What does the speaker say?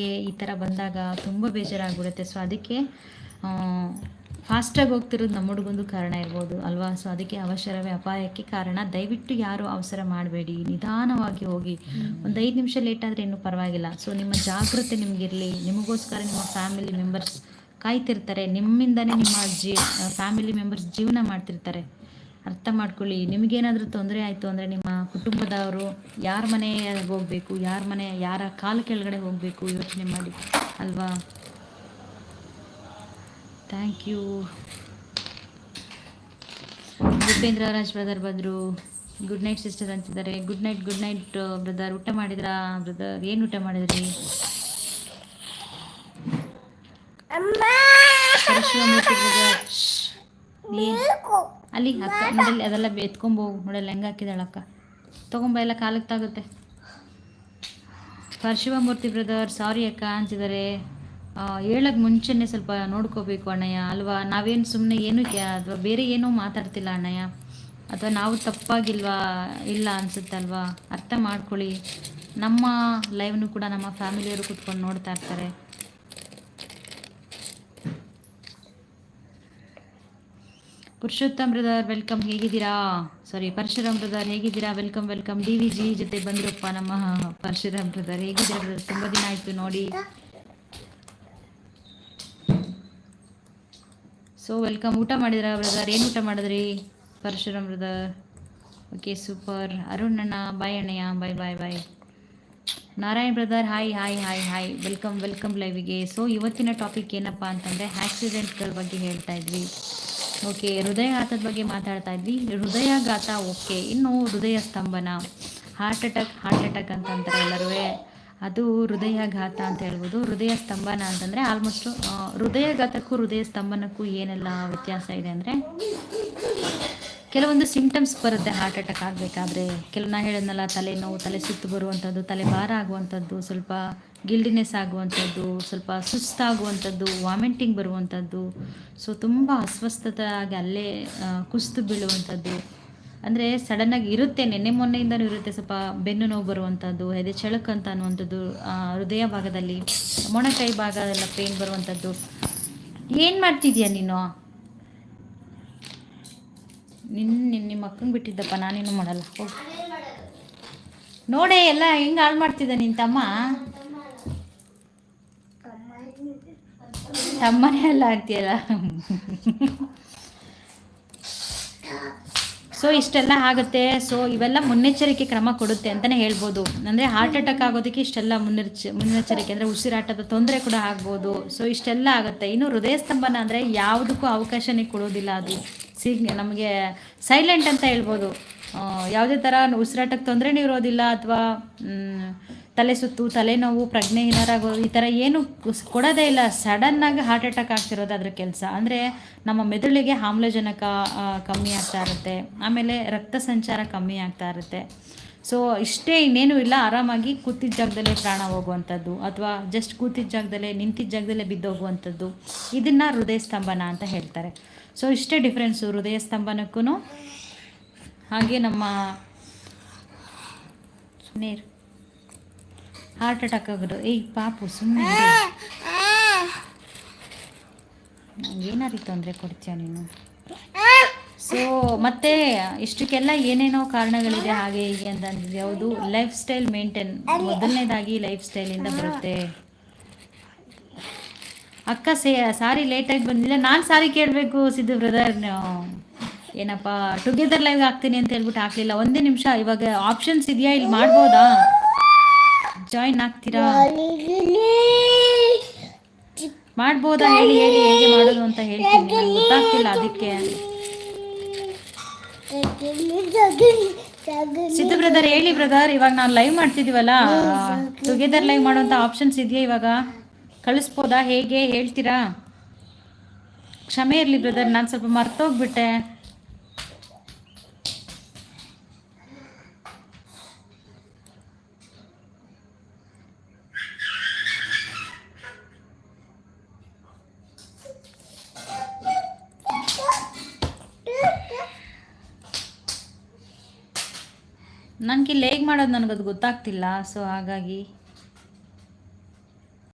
ಈ ಥರ ಬಂದಾಗ ತುಂಬ ಬೇಜಾರಾಗ್ಬಿಡುತ್ತೆ. ಸೊ ಅದಕ್ಕೆ ಫಾಸ್ಟಾಗಿ ಹೋಗ್ತಿರೋದು ನಮ್ಮ ಹುಡುಗೊಂದು ಕಾರಣ ಇರ್ಬೋದು ಅಲ್ವಾ? ಸೊ ಅದಕ್ಕೆ ಅವಸರವೇ ಅಪಾಯಕ್ಕೆ ಕಾರಣ. ದಯವಿಟ್ಟು ಯಾರು ಅವಸರ ಮಾಡಬೇಡಿ. ನಿಧಾನವಾಗಿ ಹೋಗಿ. ಒಂದು ಐದು ನಿಮಿಷ ಲೇಟ್ ಆದರೆ ಇನ್ನೂ ಪರವಾಗಿಲ್ಲ. ಸೊ ನಿಮ್ಮ ಜಾಗ್ರತೆ ನಿಮಗಿರಲಿ ನಿಮಗೋಸ್ಕರ ನಿಮ್ಮ ಫ್ಯಾಮಿಲಿ ಮೆಂಬರ್ಸ್ ಕಾಯ್ತಿರ್ತಾರೆ. ನಿಮ್ಮಿಂದನೇ ನಿಮ್ಮ ಜೀ ಫ್ಯಾಮಿಲಿ ಮೆಂಬರ್ಸ್ ಜೀವನ ಮಾಡ್ತಿರ್ತಾರೆ. ಅರ್ಥ ಮಾಡ್ಕೊಳ್ಳಿ. ನಿಮಗೇನಾದರೂ ತೊಂದರೆ ಆಯಿತು ಅಂದರೆ ನಿಮ್ಮ ಕುಟುಂಬದವರು ಯಾರ ಮನೆಗೆ ಹೋಗಬೇಕು ಯಾರ ಮನೆ ಯಾರ ಕಾಲ ಕೆಳಗಡೆ ಹೋಗಬೇಕು ಯೋಚನೆ ಮಾಡಿ ಅಲ್ವಾ? Thank you Bhupendra Raj brother ಬಂದರು. ಗುಡ್ ನೈಟ್ ಸಿಸ್ಟರ್ ಅಂತಿದ್ದಾರೆ. Good night good night brother ಊಟ ಮಾಡಿದ್ರಾ ಬ್ರದರ್ ಏನು ಊಟ ಮಾಡಿದ್ರಿ? ಶಿವಮೂರ್ತಿ ಬ್ರದರ್ ಅಲ್ಲಿ ಅಕ್ಕ ನೋಡಲ್ಲಿ ಅದೆಲ್ಲ ಎತ್ಕೊಂಬೋಗು ನೋಡಲ್ಲ ಹೆಂಗೆ ಹಾಕಿದಾಳೆ ಅಕ್ಕ. ತೊಗೊಂಬ, ಎಲ್ಲ ಕಾಲಕ್ಕೆ ತಾಗುತ್ತೆ. ಪರಶಿವಮೂರ್ತಿ ಬ್ರದರ್, ಸಾರಿ ಅಕ್ಕ ಅಂತಿದ್ದಾರೆ ಹೇಳಕ್ಕೆ ಮುಂಚೆನೇ ಸ್ವಲ್ಪ ನೋಡ್ಕೋಬೇಕು ಅಣ್ಣಯ್ಯ, ಅಲ್ವಾ? ನಾವೇನು ಸುಮ್ಮನೆ ಏನು ಅಥವಾ ಬೇರೆ ಏನೂ ಮಾತಾಡ್ತಿಲ್ಲ ಅಣ್ಣಯ್ಯ. ಅಥವಾ ನಾವು ತಪ್ಪಾಗಿಲ್ವಾ, ಇಲ್ಲ ಅನ್ಸುತ್ತಲ್ವಾ ಅರ್ಥ ಮಾಡ್ಕೊಳ್ಳಿ. ನಮ್ಮ ಲೈವ್ನು ಕೂಡ ನಮ್ಮ ಫ್ಯಾಮಿಲಿಯವರು ಕೂತ್ಕೊಂಡು ನೋಡ್ತಾ ಇರ್ತಾರೆ. ಪುರುಷೋತ್ತಮ್ ಬ್ರದರ್ ವೆಲ್ಕಮ್ ಹೇಗಿದ್ದೀರಾ? ಸಾರಿ ಪರಶುರಾಮ್ ಬ್ರದರ್ ಹೇಗಿದ್ದೀರಾ? Welcome welcome D V G ಜೊತೆ ಬಂದಿರಪ್ಪ ನಮ್ಮ ಪರಶುರಾಮ್ ಬ್ರದರ್ ಹೇಗಿದ್ದೀರಾ ಬ್ರದರ್ ತುಂಬ ದಿನ ಆಯಿತು ನೋಡಿ. ಸೊ ವೆಲ್ಕಮ್ ಊಟ ಮಾಡಿದ್ರಾ ಬ್ರದರ್ ಏನು ಊಟ ಮಾಡಿದ್ರಿ Parashuram brother okay super Arun ಅಣ್ಣ ಬಾಯ್ ಅಣ್ಣಯ್ಯ. Bye bye bye Narayan brother hi hi hi hi welcome welcome ಲೈವಿಗೆ so ಇವತ್ತಿನ ಟಾಪಿಕ್ ಏನಪ್ಪ ಅಂತಂದರೆ ಆಕ್ಸಿಡೆಂಟ್ಗಳ ಬಗ್ಗೆ ಹೇಳ್ತಾ ಇದ್ವಿ. ಓಕೆ, ಹೃದಯಾಘಾತದ ಬಗ್ಗೆ ಮಾತಾಡ್ತಾ ಇದ್ವಿ. ಹೃದಯಾಘಾತ, ಓಕೆ. ಇನ್ನು ಹೃದಯ ಸ್ತಂಭನ ಹಾರ್ಟ್ ಅಟ್ಯಾಕ್ ಹಾರ್ಟ್ ಅಟ್ಯಾಕ್ ಅಂತ ಅಂತಾರೆ ಎಲ್ಲರೂ ಅದು ಹೃದಯಾಘಾತ ಅಂತ ಹೇಳ್ಬೋದು. ಹೃದಯ ಸ್ತಂಭನ ಅಂತಂದರೆ ಆಲ್ಮೋಸ್ಟು ಹೃದಯಾಘಾತಕ್ಕೂ ಹೃದಯ ಸ್ತಂಭನಕ್ಕೂ ಏನೆಲ್ಲ ವ್ಯತ್ಯಾಸ ಇದೆ ಅಂದರೆ ಕೆಲವೊಂದು ಸಿಂಪ್ಟಮ್ಸ್ ಬರುತ್ತೆ ಹಾರ್ಟ್ ಅಟ್ಯಾಕ್ ಆಗಬೇಕಾದ್ರೆ. ಕೆಲವು ನಾ ಹೇಳಿದ್ನಲ್ಲ ತಲೆನೋವು ತಲೆ ಸುತ್ತು ಬರುವಂಥದ್ದು ತಲೆ ಭಾರ ಆಗುವಂಥದ್ದು ಸ್ವಲ್ಪ ಗಿಲ್ಡಿನೆಸ್ ಆಗುವಂಥದ್ದು ಸ್ವಲ್ಪ ಸುಸ್ತಾಗುವಂಥದ್ದು ವಾಮಿಂಟಿಂಗ್ ಬರುವಂಥದ್ದು ಸೊ ತುಂಬ ಅಸ್ವಸ್ಥತೆ ಆಗಿ ಅಲ್ಲೇ ಕುಸಿದು ಬೀಳುವಂಥದ್ದು ಅಂದರೆ ಸಡನ್ನಾಗಿ ಇರುತ್ತೆ, ನೆನ್ನೆ ಮೊನ್ನೆಯಿಂದನೂ ಇರುತ್ತೆ, ಸ್ವಲ್ಪ ಬೆನ್ನು ನೋವು ಬರುವಂಥದ್ದು ಎದೆ ಚಳಕ ಅಂತ ಅನ್ನುವಂಥದ್ದು ಹೃದಯ ಭಾಗದಲ್ಲಿ, ಮೊಣಕೈ ಭಾಗ ಪೇನ್ ಬರುವಂಥದ್ದು ಏನು ಮಾಡ್ತಿದ್ಯಾ ನೀನು? ನಿನ್ನ ನಿಮ್ಮ ಅಕ್ಕಂಗೆ ಬಿಟ್ಟಿದ್ದಪ್ಪ ನಾನೇನು ಮಾಡಲ್ಲ. ಹೋಗಿ. ನೋಡೇ, ಎಲ್ಲ ಹೆಂಗೆ ಹಾಳು ಮಾಡ್ತಿದ್ದ ನಿನ್ನ ತಮ್ಮ? ತಮ್ಮನೇ ಎಲ್ಲ ಆಗ್ತೀಯಲ್ಲ ಸೊ ಇಷ್ಟೆಲ್ಲ ಆಗುತ್ತೆ. ಸೊ ಇವೆಲ್ಲ ಮುನ್ನೆಚ್ಚರಿಕೆ ಕ್ರಮ ಕೊಡುತ್ತೆ ಅಂತಲೇ ಹೇಳ್ಬೋದು. ಅಂದರೆ ಹಾರ್ಟ್ ಅಟ್ಯಾಕ್ ಆಗೋದಕ್ಕೆ ಇಷ್ಟೆಲ್ಲ ಮುನ್ನೆಚ್ಚ, ಮುನ್ನೆಚ್ಚರಿಕೆ ಅಂದರೆ ಉಸಿರಾಟದ ತೊಂದರೆ ಕೂಡ ಆಗ್ಬೋದು. ಸೊ ಇಷ್ಟೆಲ್ಲ ಆಗುತ್ತೆ. ಇನ್ನು ಹೃದಯ ಸ್ತಂಭನ ಅಂದರೆ ಯಾವುದಕ್ಕೂ ಅವಕಾಶನೇ ಕೊಡೋದಿಲ್ಲ ಅದು. ಸಿಗ್ ನಮಗೆ ಸೈಲೆಂಟ್ ಅಂತ ಹೇಳ್ಬೋದು. ಯಾವುದೇ ಥರ ಉಸಿರಾಟಕ್ಕೆ ತೊಂದರೆನೂ ಇರೋದಿಲ್ಲ ಅಥವಾ ತಲೆ ಸುತ್ತು, ತಲೆನೋವು ಪ್ರಜ್ಞೆಹೀನರಾಗೋ ಈ ಥರ ಏನು ಕೊಡೋದೇ ಇಲ್ಲ. ಸಡನ್ನಾಗಿ ಹಾರ್ಟ್ ಅಟ್ಯಾಕ್ ಆಗ್ತಿರೋದು ಅದ್ರ ಕೆಲಸ. ಅಂದರೆ ನಮ್ಮ ಮೆದುಳಿಗೆ ಆಮ್ಲಜನಕ ಕಮ್ಮಿ ಆಗ್ತಾ ಇರುತ್ತೆ. ಆಮೇಲೆ ರಕ್ತ ಸಂಚಾರ ಕಮ್ಮಿ ಆಗ್ತಾ ಇರುತ್ತೆ. ಸೊ ಇಷ್ಟೇ ಇನ್ನೇನು ಇಲ್ಲ. ಆರಾಮಾಗಿ ಕೂತಿದ್ದ ಜಾಗದಲ್ಲೇ ಪ್ರಾಣ ಹೋಗುವಂಥದ್ದು ಅಥವಾ ಜಸ್ಟ್ ಕೂತಿದ್ದ ಜಾಗದಲ್ಲೇ, ನಿಂತಿದ್ದ ಜಾಗದಲ್ಲೇ ಬಿದ್ದೋಗುವಂಥದ್ದು. ಇದನ್ನು ಹೃದಯ ಸ್ತಂಭನ ಅಂತ ಹೇಳ್ತಾರೆ. ಸೊ ಇಷ್ಟೇ ಡಿಫ್ರೆನ್ಸು ಹೃದಯ ಸ್ತಂಭನಕ್ಕೂ ಹಾಗೆ ನಮ್ಮ ನೀರು. ಹಾರ್ಟ್ ಅಟ್ಯಾಕ್ ಆಗೋದು. ಏಯ್, ಪಾಪು ಸುಮ್ಮನೆ ಏನಾದ್ರು ತೊಂದರೆ ಕೊಡ್ತೀಯ ನೀನು? ಸೊ ಮತ್ತೆ ಇಷ್ಟಕ್ಕೆಲ್ಲ ಏನೇನೋ ಕಾರಣಗಳಿದೆ ಹಾಗೆ ಹೀಗೆ ಅಂತ ಲೈಫ್ ಸ್ಟೈಲ್ ಮೇಂಟೈನ್ ಮೊದಲನೇದಾಗಿ ಲೈಫ್ ಸ್ಟೈಲಿಂದ ಬರುತ್ತೆ. ಅಕ್ಕ ಸೇ ಸಾರಿ ಲೇಟಾಗಿ ಬಂದಿಲ್ಲ ನಾನು ಸಾರಿ ಕೇಳಬೇಕು ಸಿದ್ದು ಬ್ರದರ್ ಏನಪ್ಪ ಟುಗೆದರ್ ಲೈವ್ ಹಾಕ್ತೀನಿ ಅಂತ ಹೇಳ್ಬಿಟ್ಟು ಹಾಕ್ಲಿಲ್ಲ. ಒಂದೇ ನಿಮಿಷ ಇವಾಗ ಆಪ್ಷನ್ಸ್ ಇದೆಯಾ ಇಲ್ಲಿ ಮಾಡ್ಬೋದಾ? ಜಾಯಿನ್ ಆಗ್ತೀರಾ? ಮಾಡ್ಬೋದಾ? ಹೇಳಿ ಹೇಳಿ ಹೇಗೆ ಮಾಡೋದು ಅಂತ ಹೇಳ್ತೀನಿ. ಗೊತ್ತಾಗ್ತಿಲ್ಲ ಅದಕ್ಕೆ. ಸಿದ್ದು ಬ್ರದರ್ ಹೇಳಿ ಬ್ರದರ್ ಇವಾಗ ನಾನು ಲೈವ್ ಮಾಡ್ತಿದೀವಲ್ಲ ಟುಗೆದರ್ ಲೈವ್ ಮಾಡುವಂತ ಆಪ್ಷನ್ಸ್ ಇದೆಯಾ ಇವಾಗ? ಕಳಿಸ್ಬೋದಾ? ಹೇಗೆ? ಹೇಳ್ತೀರಾ? ಕ್ಷಮೆ ಇರಲಿ ಬ್ರದರ್, ನಾನು ಸ್ವಲ್ಪ ಮರ್ತೋಗ್ಬಿಟ್ಟೆ. ನನಗೆ ಲೇಗ್ ಮಾಡೋದು ನನಗದು ಗೊತ್ತಾಗ್ತಿಲ್ಲ ಸೊ ಹಾಗಾಗಿ.